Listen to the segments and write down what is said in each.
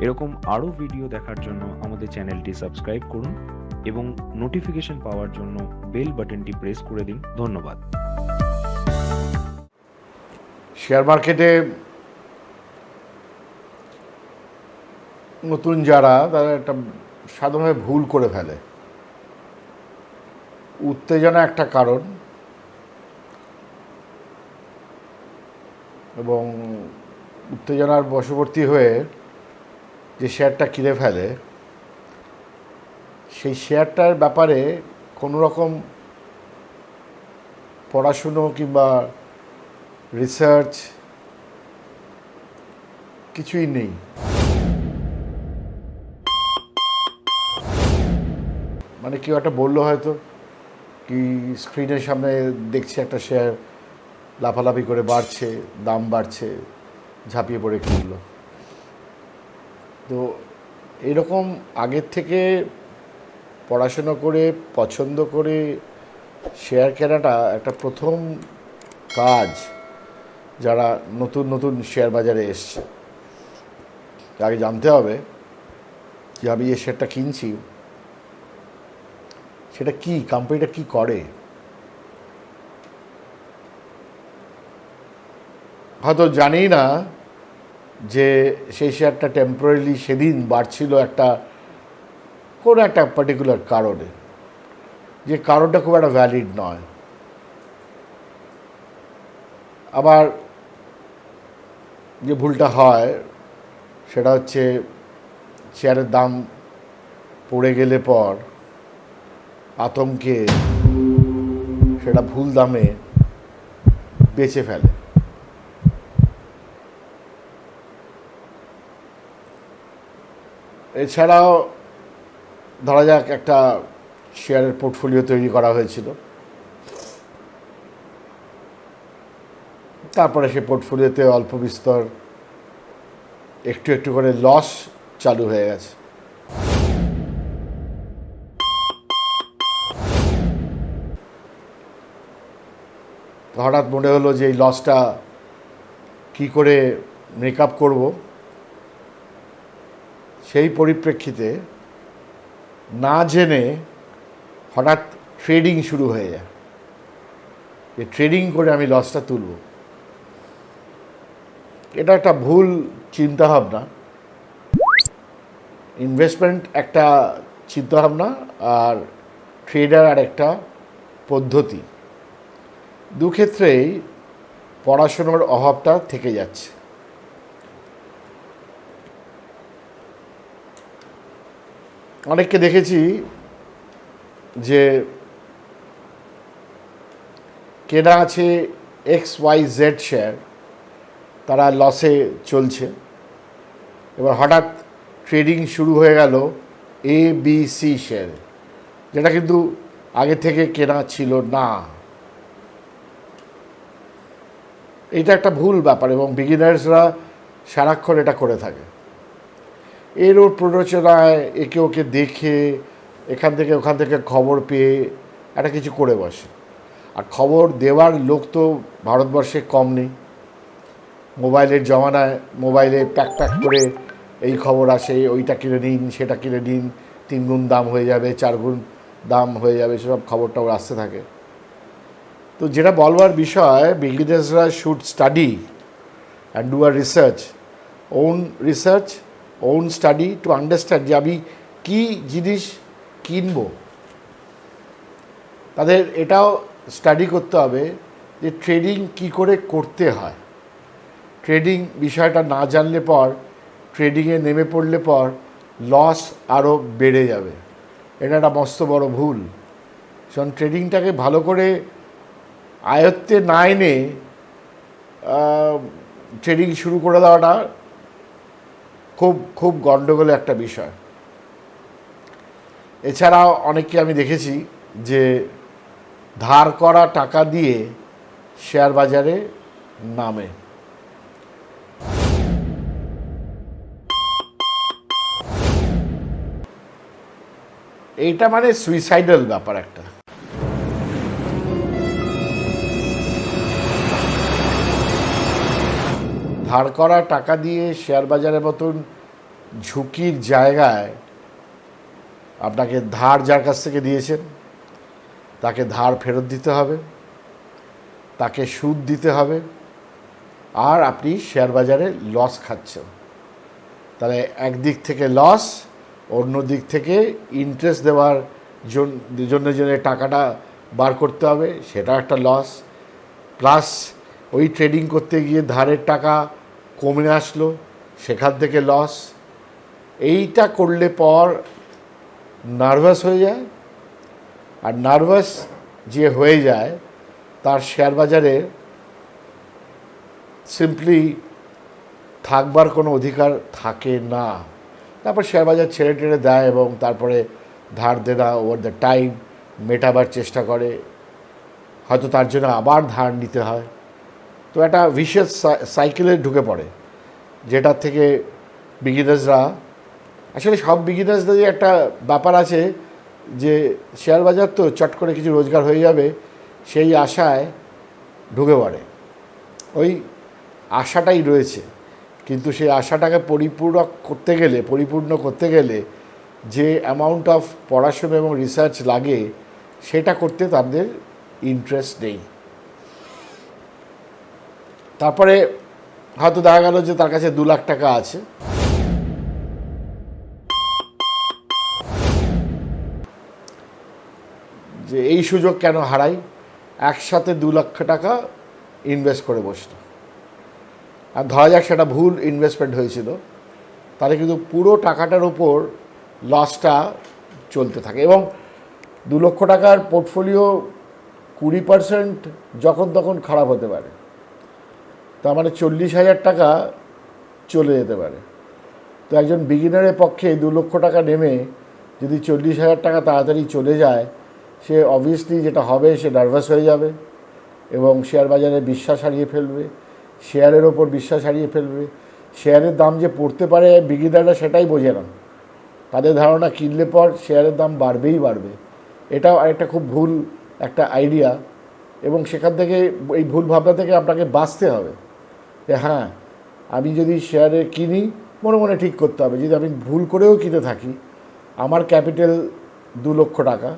এরকম আরও ভিডিও দেখার জন্য আমাদের চ্যানেলটি সাবস্ক্রাইব করুন এবং নোটিফিকেশন পাওয়ার জন্য বেল বাটনটি প্রেস করে দিন। ধন্যবাদ। শেয়ার মার্কেটে নতুন যারা, তারা একটা সাধারণভাবে ভুল করে ফেলে। উত্তেজনা একটা কারণ। এবং উত্তেজনার বশবর্তী হয়ে যে শেয়ারটা কিনে ফেলে, সেই শেয়ারটার ব্যাপারে কোনো রকম পড়াশুনো কিংবা রিসার্চ কিছুই নেই। মানে কেউ একটা বলল হয়তো কি স্ক্রিনের সামনে দেখছি একটা শেয়ার লাফালাফি করে বাড়ছে, দাম বাড়ছে, ঝাঁপিয়ে পড়ে কিনলো। তো এরকম আগের থেকে পড়াশুনো করে, পছন্দ করে শেয়ার কেনাটা একটা প্রথম কাজ যারা নতুন নতুন শেয়ার বাজারে এসছে। আগে জানতে হবে যে আমি যে শেয়ারটা কিনছি। সেটা কি? কোম্পানিটা কি করে? হয়তো জানি না যে সেই শেয়ারটা টেম্পোরারিলি সেদিন বাড়ছিল একটা কোনো একটা পার্টিকুলার কারণে। যে কারণটা খুব একটা ভ্যালিড নয়। আবার যে ভুলটা হয়, সেটা হচ্ছে শেয়ারের দাম পড়ে গেলে পর আতঙ্কে সেটা ভুল দামে বেচে ফেলে। এছাড়াও ধরা যাক একটা শেয়ারের পোর্টফোলিও তৈরি করা হয়েছিল। তারপরে সে পোর্টফোলিওতে অল্প বিস্তর একটু একটু করে লস চালু হয়ে গেছে। হঠাৎ মনে হলো যে এই লসটা কী করে মেক আপ করব? সেই পরিপ্রেক্ষিতে না জেনে হঠাৎ ট্রেডিং শুরু হয়ে যায়। যে ট্রেডিং করে আমি লসটা তুলব। এটা একটা ভুল চিন্তাভাবনা। ইনভেস্টমেন্ট একটা চিন্তাভাবনা আর ট্রেডার আর একটা পদ্ধতি। দু ক্ষেত্রেই পড়াশোনার অভাবটা থেকে যাচ্ছে। অনেককে দেখেছি যে কেনা আছে এক্স ওয়াই জেড শেয়ার তারা লসে চলছে। এবার হঠাৎ ট্রেডিং শুরু হয়ে গেল এ বি সি শেয়ার যেটা কিন্তু আগে থেকে কেনা ছিল না। এটা একটা ভুল ব্যাপার এবং বিগিনার্সরা সারাক্ষণ এটা করে থাকে। এর ওর প্ররোচনায় একে ওকে দেখে, এখান থেকে ওখান থেকে খবর পেয়ে একটা কিছু করে বসে। আর খবর দেওয়ার লোক তো ভারতবর্ষে কম নেই। মোবাইলের জমানায় মোবাইলে প্যাক প্যাক করে এই খবর আসে, ওইটা কিনে নিন, সেটা কিনে নিন, তিন গুণ দাম হয়ে যাবে, চার গুণ দাম হয়ে যাবে, সেসব খবর টবর আসতে থাকে। তো যেটা বলবার বিষয় বিগিনার্সরা should study and do our research own research own study to understand যে আমি কী জিনিস কিনব। তাদের এটাও স্টাডি করতে হবে যে ট্রেডিং কি করে করতে হয়। ট্রেডিং বিষয়টা না জানলে পর ট্রেডিংয়ে নেমে পড়লে পর লস আরও বেড়ে যাবে। এটা একটা মস্ত বড় ভুল। কারণ ট্রেডিংটাকে ভালো করে আয়ত্তে না এনে ট্রেডিং শুরু করে দেওয়াটা খুব খুব গণ্ডগোলের একটা বিষয়। এছাড়াও অনেককে আমি দেখেছি যে ধার করা টাকা দিয়ে শেয়ার বাজারে নামে। এইটা মানে সুইসাইডাল ব্যাপার একটা। ধার করা টাকা দিয়ে শেয়ার বাজারের মতন ঝুঁকির জায়গায় আপনাকে ধার যার কাছ থেকে দিয়েছেন তাকে ধার ফেরত দিতে হবে, তাকে সুদ দিতে হবে, আর আপনি শেয়ার বাজারে লস খাচ্ছেন। তাহলে একদিক থেকে লস অন্য দিক থেকে ইন্টারেস্ট দেওয়ার জন- জন্য জন্য টাকাটা বার করতে হবে, সেটা একটা লস প্লাস ওই ট্রেডিং করতে গিয়ে ধারের টাকা কমে আসলো, সেখান থেকে লস এইটা করলে পর নার্ভাস হয়ে যায়। আর নার্ভাস যে হয়ে যায়, তার শেয়ার বাজারে সিম্পলি থাকবার কোনো অধিকার থাকে না। তারপর শেয়ার বাজার ছেড়ে টেড়ে দেয় এবং তারপরে ধার দেনা ওভার দ্য টাইম মেটাবার চেষ্টা করে। হয়তো তার জন্য আবার ধার নিতে হয়। তো একটা ভিশিয়াস সাইকেলে ঢুকে পড়ে, যেটার থেকে বিগিনার্সরা আসলে সব বিগিনার্সদের একটা ব্যাপার আছে যে শেয়ার বাজার তো চট করে কিছু রোজগার হয়ে যাবে, সেই আশায় ঢুকে পড়ে। ওই আশাটাই রয়েছে, কিন্তু সেই আশাটাকে পরিপূরক করতে গেলে, পরিপূর্ণ করতে গেলে যে অ্যামাউন্ট অফ পড়াশোনা এবং রিসার্চ লাগে, সেটা করতে তাদের ইন্টারেস্ট নেই। তারপরে হয়তো দেখা গেল যে তার কাছে দু লাখ টাকা আছে। যে এই সুযোগ কেন হারাই? একসাথে দু লক্ষ টাকা ইনভেস্ট করে বসল। আর ধরা যাক সেটা ভুল ইনভেস্টমেন্ট হয়েছিল, তাহলে কিন্তু পুরো টাকাটার উপর লসটা চলতে থাকে এবং দু লক্ষ টাকার পোর্টফোলিও কুড়ি পার্সেন্ট যখন তখন খারাপ হতে পারে। তার মানে চল্লিশ হাজার টাকা চলে যেতে পারে। তো একজন বিগিনারের পক্ষে দু লক্ষ টাকা নেমে যদি চল্লিশ হাজার টাকা তাড়াতাড়ি চলে যায়, সে অবভিয়াসলি যেটা হবে সে নার্ভাস হয়ে যাবে এবং শেয়ার বাজারে বিশ্বাস হারিয়ে ফেলবে শেয়ারের ওপর বিশ্বাস হারিয়ে ফেলবে। শেয়ারের দাম যে পড়তে পারে বিগিনাররা সেটাই বোঝে না। তাদের ধারণা কিনলে পর শেয়ারের দাম বাড়বেই বাড়বে। এটাও একটা খুব ভুল একটা আইডিয়া এবং সেখান থেকে এই ভুল ভাবনা থেকে আপনাকে বাঁচতে হবে। যে হ্যাঁ আমি যদি শেয়ারে কিনি, মনে মনে ঠিক করতে হবে। যদি আমি ভুল করেও কিনে থাকি, আমার ক্যাপিটাল দু লক্ষ টাকা,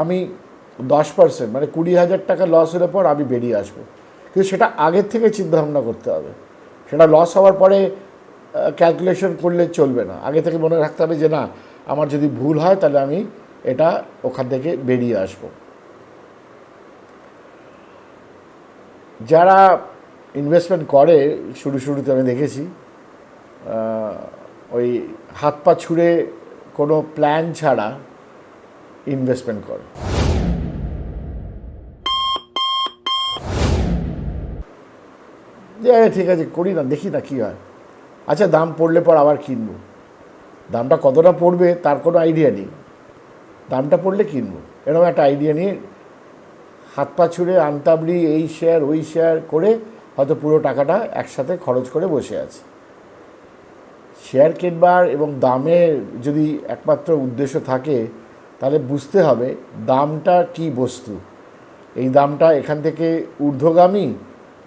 আমি দশ পার্সেন্ট মানে কুড়ি হাজার টাকা লস হলে পর আমি বেরিয়ে আসব। কিন্তু সেটা আগের থেকে চিন্তাভাবনা করতে হবে। সেটা লস হওয়ার পরে ক্যালকুলেশন করলে চলবে না। আগে থেকে মনে রাখতে হবে যে না, আমার যদি ভুল হয় তাহলে আমি এটা ওখান থেকে বেরিয়ে আসব। যারা ইনভেস্টমেন্ট করে, শুরু শুরুতে আমি দেখেছি ওই হাত পা ছুঁড়ে কোনো প্ল্যান ছাড়া ইনভেস্টমেন্ট করে। যে ঠিক আছে, করি না, দেখি না কী হয়। আচ্ছা দাম পড়লে পর আবার কিনবো। দামটা কতটা পড়বে, তার কোনো আইডিয়া নেই। দামটা পড়লে কিনবো। এরকম একটা আইডিয়া নিয়ে হাত পা ছুঁড়ে আনতাবড়ি এই শেয়ার ওই শেয়ার করে হয়তো পুরো টাকাটা একসাথে খরচ করে বসে আছে। শেয়ার কিনবার এবং দামের যদি একমাত্র উদ্দেশ্য থাকে, তাহলে বুঝতে হবে দামটা কি বস্তু। এই দামটা এখান থেকে ঊর্ধ্বগামী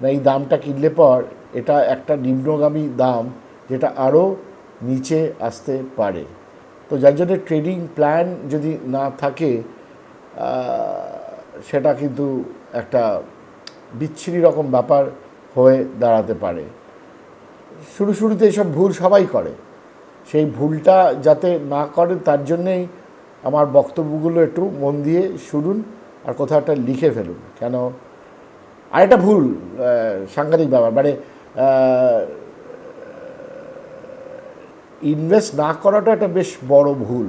না এই দামটা কিনলে পর এটা একটা নিম্নগামী দাম যেটা আরও নিচে আসতে পারে। তো যার জন্য ট্রেডিং প্ল্যান যদি না থাকে সেটা কিন্তু একটা বিচ্ছিরি রকম ব্যাপার হয়ে দাঁড়াতে পারে। শুরু শুরুতে এসব ভুল সবাই করে। সেই ভুলটা যাতে না করে তার জন্যেই আমার বক্তব্যগুলো একটু মন দিয়ে শুনুন আর কোথাও একটা লিখে ফেলুন। কেন? আরেকটা ভুল সাংঘাতিক ব্যাপার। মানে ইনভেস্ট না করাটা একটা বেশ বড় ভুল।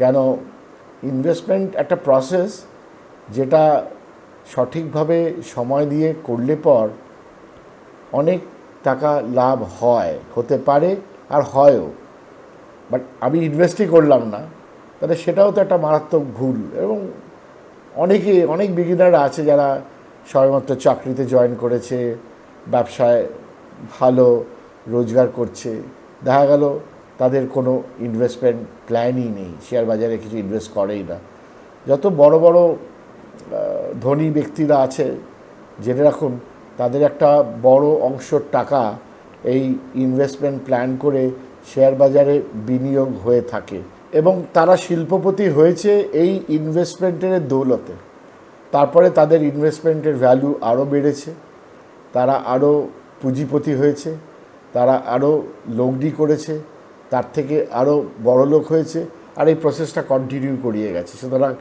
কেন? ইনভেস্টমেন্ট একটা প্রসেস যেটা সঠিকভাবে সময় দিয়ে করলে পর অনেক টাকা লাভ হয়, হতে পারে আর হয়ও। বাট আমি ইনভেস্টই করলাম না। তাহলে সেটাও তো একটা মারাত্মক ভুল এবং অনেকে, অনেক বিগিনার আছে যারা সবেমাত্র চাকরিতে জয়েন করেছে, ব্যবসায় ভালো, রোজগার করছে। দেখা গেল তাদের কোনো ইনভেস্টমেন্ট প্ল্যানই নেই। শেয়ার বাজারে কিছু ইনভেস্ট করেই না। যত বড় বড় ধনী ব্যক্তিরা আছে, জেনে রাখুন, তাদের একটা বড় অংশ টাকা এই ইনভেস্টমেন্ট প্ল্যান করে শেয়ার বাজারে বিনিয়োগ হয়ে থাকে। এবং তারা শিল্পপতি হয়েছে এই ইনভেস্টমেন্টের দৌলতে। তারপরে তাদের ইনভেস্টমেন্টের ভ্যালু আরও বেড়েছে। তারা আরও পুঁজিপতি হয়েছে। তারা আরও লগ্নি করেছে। তার থেকে আরও বড় লোক হয়েছে আর এই প্রসেসটা কন্টিনিউ করিয়ে গেছে। সুতরাং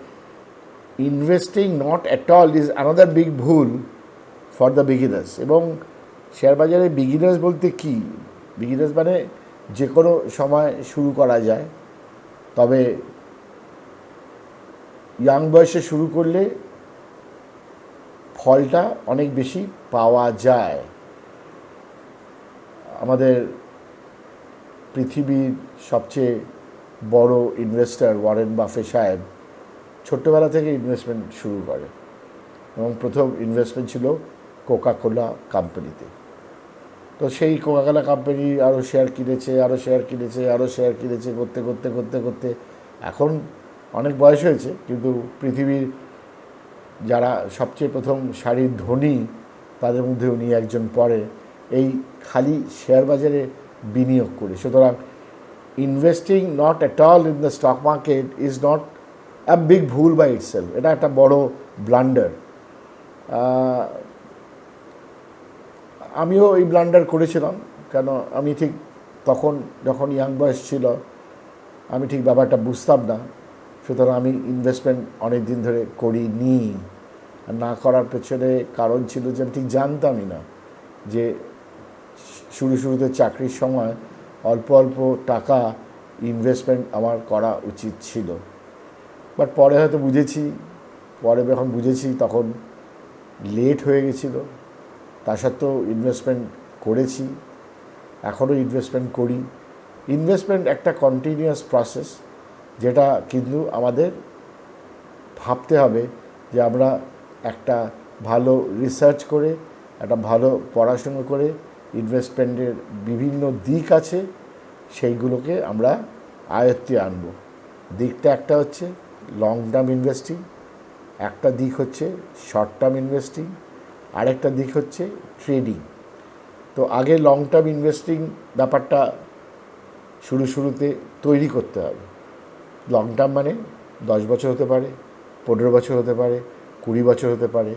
investing not at all is another big ভুল ফর দ্য বিগিনার্স এবং শেয়ার বাজারে বিগিনার্স বলতে কি? বিগিনার্স মানে যে কোনো সময় শুরু করা যায়। তবে ইয়াং বয়সে শুরু করলে ফলটা অনেক বেশি পাওয়া যায়। আমাদের পৃথিবীর সবচেয়ে বড় ইনভেস্টর ওয়ারেন বাফে সাহেব ছোট্টবেলা থেকে ইনভেস্টমেন্ট শুরু করে এবং প্রথম ইনভেস্টমেন্ট ছিল কোকাকোলা কোম্পানিতে তো সেই কোকাকোলা কোম্পানি আরও শেয়ার কিনেছে আরও শেয়ার কিনেছে আরও শেয়ার কিনেছে, করতে করতে করতে করতে। এখন অনেক বয়স হয়েছে, কিন্তু পৃথিবীর যারা সবচেয়ে প্রথম শাড়ির ধনী, তাদের মধ্যে উনি একজন পড়ে এই খালি শেয়ার বাজারে বিনিয়োগ করি। সুতরাং investing not at all in the stock market is not a big ভুল বাই ইটসেলফ এটা একটা বড় ব্লান্ডার আমিও এই ব্লান্ডার করেছিলাম, কেন আমি ঠিক তখন যখন ইয়াং বয়স ছিল, আমি ঠিক ব্যাপারটা বুঝতাম না। সুতরাং আমি ইনভেস্টমেন্ট অনেক দিন ধরে করিনি। আর না করার পেছনে কারণ ছিল যে আমি ঠিক জানতামই না যে শুরু শুরুতে চাকরির সময় অল্প অল্প টাকা ইনভেস্টমেন্ট আমার করা উচিত ছিল। বাট পরে হয়তো বুঝেছি, পরে যখন বুঝেছি তখন লেট হয়ে গেছিল। তা সত্ত্বেও ইনভেস্টমেন্ট করেছি, এখনও ইনভেস্টমেন্ট করি। ইনভেস্টমেন্ট একটা কন্টিনিউয়াস প্রসেস যেটা কিন্তু আমাদের ভাবতে হবে যে আমরা একটা ভালো রিসার্চ করে, একটা ভালো পড়াশুনো করে ইনভেস্টমেন্টের বিভিন্ন দিক আছে, সেইগুলোকে আমরা আয়ত্তে আনব। দিকটা একটা হচ্ছে লং টার্ম ইনভেস্টিং একটা দিক হচ্ছে শর্ট টার্ম ইনভেস্টিং আরেকটা দিক হচ্ছে ট্রেডিং তো আগে লং টার্ম ইনভেস্টিং ব্যাপারটা শুরু শুরুতে তৈরি করতে হবে। লং টার্ম মানে দশ বছর হতে পারে, পনেরো বছর হতে পারে, কুড়ি বছর হতে পারে।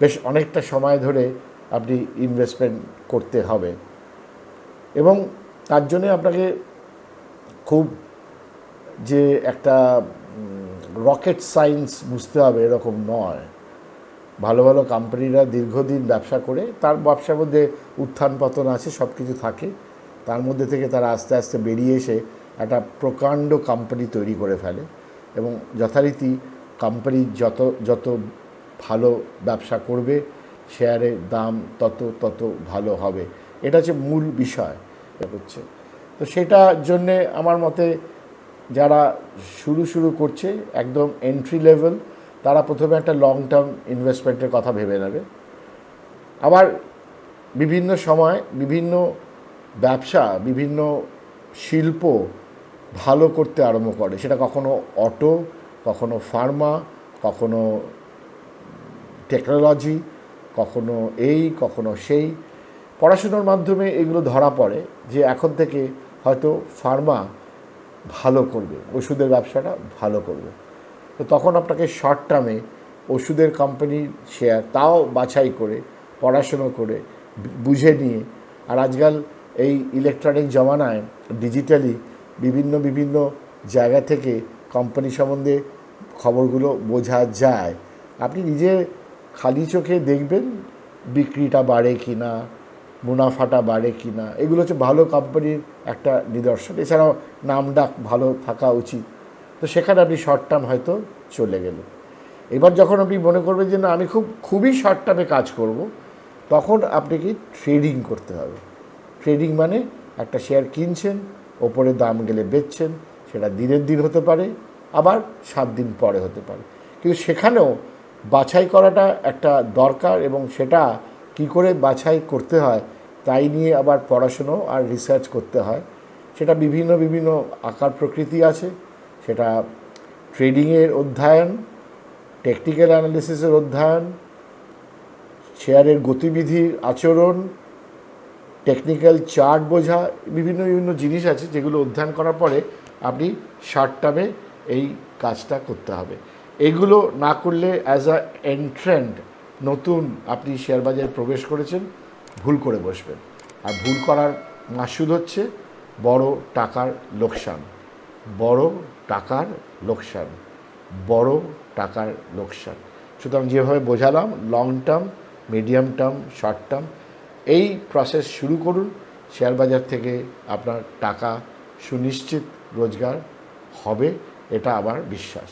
বেশ অনেকটা সময় ধরে আপনি ইনভেস্টমেন্ট করতে হবে। এবং তার জন্যে আপনাকে খুব যে একটা রকেট সায়েন্স বুঝতে হবে এরকম নয়। ভালো ভালো কোম্পানিরা দীর্ঘদিন ব্যবসা করে, তার ব্যবসার মধ্যে উত্থান পতন আছে সব কিছু থাকে। তার মধ্যে থেকে তারা আস্তে আস্তে বেরিয়ে এসে একটা প্রকাণ্ড কোম্পানি তৈরি করে ফেলে। এবং যথারীতি কোম্পানি যত যত ভালো ব্যবসা করবে শেয়ারের দাম তত তত ভালো হবে। এটা হচ্ছে মূল বিষয় হচ্ছে। তো সেটার জন্যে আমার মতে যারা শুরু শুরু করছে একদম এন্ট্রি লেভেল তারা প্রথমে একটা লং টার্ম ইনভেস্টমেন্টের কথা ভেবে নেবে। আবার বিভিন্ন সময় বিভিন্ন ব্যবসা, বিভিন্ন শিল্প ভালো করতে আরম্ভ করে। সেটা কখনো অটো কখনো ফার্মা কখনো টেকনোলজি কখনো এই, কখনো সেই। পড়াশুনোর মাধ্যমে এগুলো ধরা পড়ে যে এখন থেকে হয়তো ফার্মা ভালো করবে, ওষুধের ব্যবসাটা ভালো করবে। তো তখন আপনাকে শর্ট টার্মে ওষুধের কোম্পানির শেয়ার তাও বাছাই করে, পড়াশুনো করে, বুঝে নিয়ে আর আজকাল এই ইলেকট্রনিক জমানায় ডিজিটালি বিভিন্ন বিভিন্ন জায়গা থেকে কোম্পানি সম্বন্ধে খবরগুলো বোঝা যায়। আপনি নিজে খালি চোখে দেখবেন বিক্রিটা বাড়ে কি না, মুনাফাটা বাড়ে কি না। এগুলো হচ্ছে ভালো কোম্পানির একটা নিদর্শন। এছাড়াও নাম ডাক ভালো থাকা উচিত। তো সেখানে আপনি শর্ট টার্ম হয়তো চলে গেল এবার যখন আপনি মনে করবেন যে না, আমি খুব, খুবই শর্ট টার্মে কাজ করব, তখন আপনাকে ট্রেডিং করতে হবে। ট্রেডিং মানে একটা শেয়ার কিনছেন, ওপরে দাম গেলে বেচছেন, সেটা দিনের দিন হতে পারে, আবার সাত দিন পরে হতে পারে। কিন্তু সেখানেও বাছাই করাটা একটা দরকার এবং সেটা কি করে বাছাই করতে হয় তাই নিয়ে আবার পড়াশুনো আর রিসার্চ করতে হয়। সেটা বিভিন্ন বিভিন্ন আকার প্রকৃতি আছে। সেটা ট্রেডিংয়ের অধ্যয়ন টেকনিক্যাল অ্যানালিসিসের অধ্যয়ন শেয়ারের গতিবিধির আচরণ টেকনিক্যাল চার্ট বোঝা, বিভিন্ন বিভিন্ন জিনিস আছে যেগুলো অধ্যয়ন করার পরে আপনি শর্ট টার্মে এই কাজটা করতে হবে। এগুলো না করলে অ্যাজ আ এন্ট্রেন্ড নতুন আপনি শেয়ার বাজারে প্রবেশ করেছেন, ভুল করে বসবেন। আর ভুল করার মাসুদ হচ্ছে বড় টাকার লোকসান। বড় টাকার লোকসান। বড় টাকার লোকসান। সুতরাং যেভাবে বোঝালাম long term medium term short term এই প্রসেস শুরু করুন। শেয়ার বাজার থেকে আপনার টাকা সুনিশ্চিত রোজগার হবে, এটা আমার বিশ্বাস।